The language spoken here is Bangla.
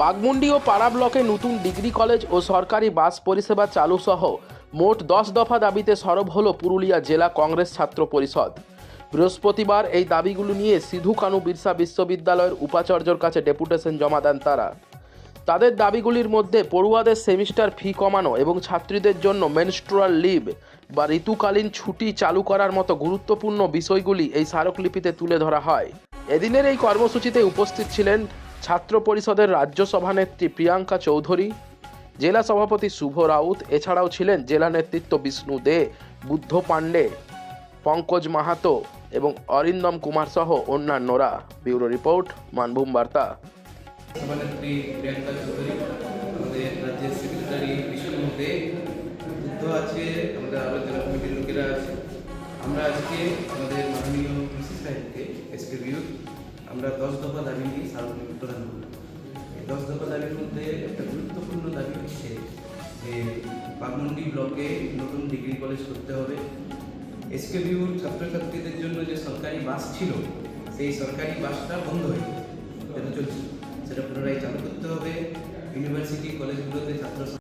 বাগমুন্ডি ও পাড়া ব্লকে নতুন ডিগ্রি কলেজ ও সরকারি বাস পরিষেবা চালু সহ মোট দশ দফা দাবিতে সরব হল পুরুলিয়া জেলা কংগ্রেস ছাত্র পরিষদ। বৃহস্পতিবার এই দাবিগুলো নিয়ে সিধু কানু বিরসা বিশ্ববিদ্যালয়ের উপাচার্যর কাছে ডেপুটেশন জমা দেন তারা। তাদের দাবিগুলির মধ্যে পড়ুয়াদের সেমিস্টার ফি কমানো এবং ছাত্রীদের জন্য মেনস্ট্রুয়াল লিভ বা ঋতুকালীন ছুটি চালু করার মতো গুরুত্বপূর্ণ বিষয়গুলি এই স্মারকলিপিতে তুলে ধরা হয়। এদিনের এই কর্মসূচিতে উপস্থিত ছিলেন ছাত্র পরিষদের রাজ্য সভানেত্রী প্রিয়াঙ্কা চৌধুরী, জেলা সভাপতি শুভ রাউত, এছাড়াও ছিলেন জেলা নেতৃত্ব বিষ্ণু দে, বুদ্ধ পাণ্ডে, পঙ্কজ মাহাতো এবং অরিন্দম কুমার সহ অন্যান্যরা। ব্যুরো রিপোর্ট, মানভূম বার্তা। আমরা আজকে আমাদের মাননীয় কৃষি সাহেবকে এসকে বিউর আমরা দশ দফা দাবি নিয়ে সার্বজনীন প্রদান এই দশ দফা দাবির মধ্যে একটা গুরুত্বপূর্ণ দাবি হচ্ছে যে বাগমন্ডি ব্লকে নতুন ডিগ্রি কলেজ করতে হবে। এসকেবিউর ছাত্রছাত্রীদের জন্য যে সরকারি বাস ছিল, সেই সরকারি বাসটা বন্ধ হয়ে যেটা চলছে। সেটা পুনরায় চালু করতে হবে। ইউনিভার্সিটি কলেজগুলোতে